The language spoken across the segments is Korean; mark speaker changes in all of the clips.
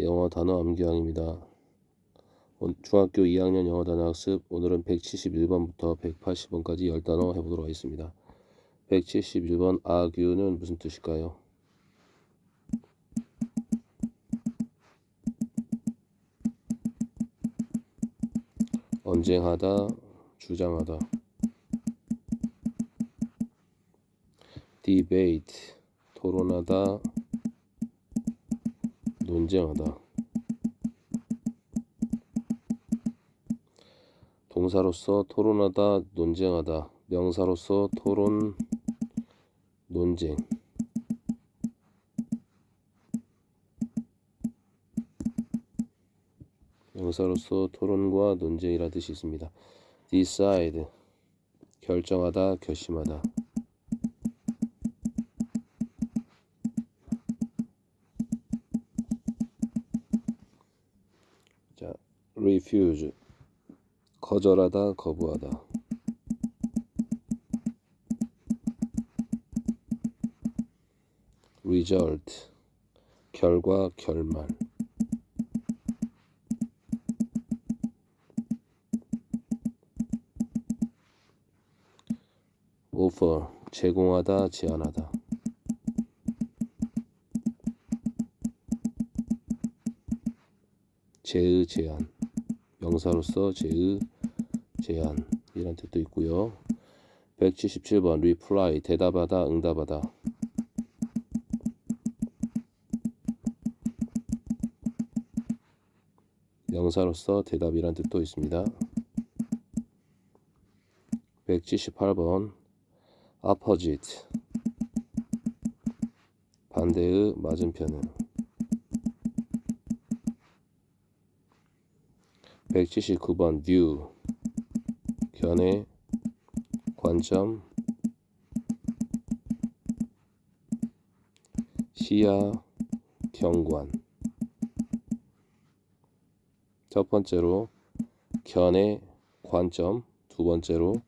Speaker 1: 영어 단어 암기왕입니다. 온- 중학교 2학년 영어 단어 학습 오늘은 171번부터 180번까지 10단어 해보도록 하겠습니다. 171번 argue는 무슨 뜻일까요? 언쟁하다, 주장하다. debate, 토론하다, 논쟁하다. 동사로서 토론하다, 논쟁하다. 명사로서 토론, 논쟁. 명사로서 토론과 논쟁이라 뜻이 있습니다. decide, 결정하다, 결심하다. Refuse, 거절하다, 거부하다. result, 결과, 결말. offer, 제공하다, 제안하다. 제의, 제안. 명사로서 제의, 제안. 이런 뜻도 있고요. 177번 reply, 대답하다, 응답하다. 명사로서 대답이란 뜻도 있습니다. 178번 opposite 반대의 맞은편은 179번 view 견해 관점 시야 경관. 첫 번째로 견해 관점. 두 번째로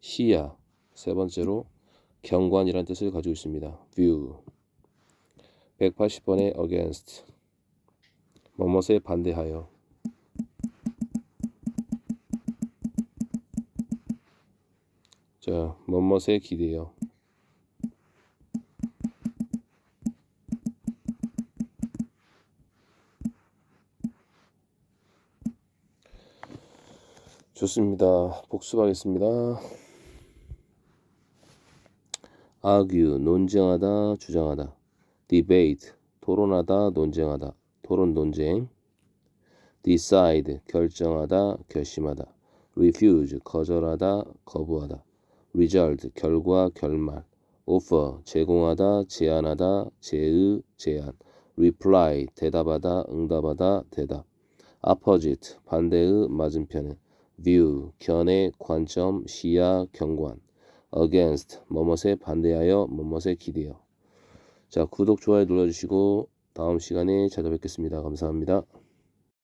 Speaker 1: 시야. 세 번째로 경관이라는 뜻을 가지고 있습니다. view 180번의 against. 뭐뭇에 반대하여 자 뭐뭇에 기대어 좋습니다. 복습하겠습니다. argue 논쟁하다 주장하다. Debate 토론하다 논쟁하다. 토론 논쟁. Decide 결정하다 결심하다. Refuse 거절하다 거부하다 result 결과 결말. offer 제공하다 제안하다 제의 제안. reply 대답하다 응답하다 대답. opposite 반대의 맞은편은 view 견해 관점 시야 경관. against 뭐뭇에 반대하여 뭐뭇에 기대어 자 구독 좋아요 눌러주시고 다음 시간에 찾아뵙겠습니다. 감사합니다